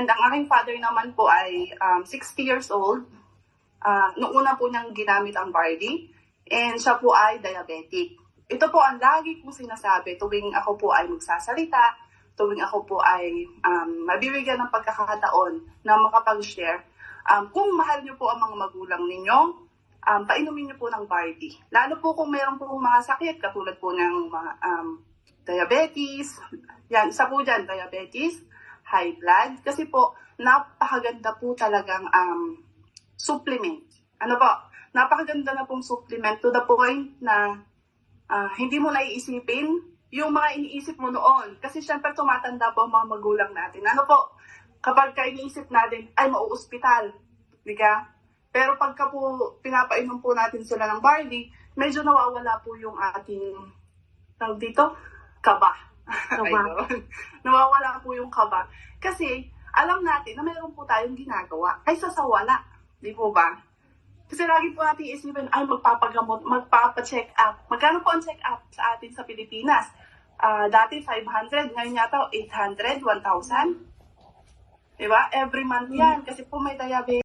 And ang aking father naman po ay um, 60 years old. Uh, noong una po niyang ginamit ang barley. And siya po ay diabetic. Ito po ang lagi kong sinasabi tuwing ako po ay magsasalita, tuwing ako po ay um, mabibigyan ng pagkakataon na makapag-share. Um, kung mahal niyo po ang mga magulang ninyo, um, painumin niyo po ng barley. Lalo po kung meron po mga sakit, katulad po ng mga um, diabetes, yan, isa po dyan, diabetes, high blood, kasi po, napakaganda po talagang um, supplement. Ano po, napakaganda na pong supplement to the point na ah, hindi mo naiisipin yung mga iniisip mo noon. Kasi syempre tumatanda po ang mga magulang natin. Ano po, kapag ka iniisip natin, ay mauospital. Di ka? Pero pagka po pinapainom po natin sila ng barley, medyo nawawala po yung ating, tawag dito, kaba. Kaba. Ayun. nawawala po yung kaba. Kasi alam natin na mayroon po tayong ginagawa kaysa sa wala. Di po ba? Kasi lagi po natin isipin, ay magpapagamot, magpapa-check up. Magkano po ang check up sa atin sa Pilipinas? Ah, dati 500, ngayon yata 800, 1,000. Diba? Every month yan kasi po may diabetes.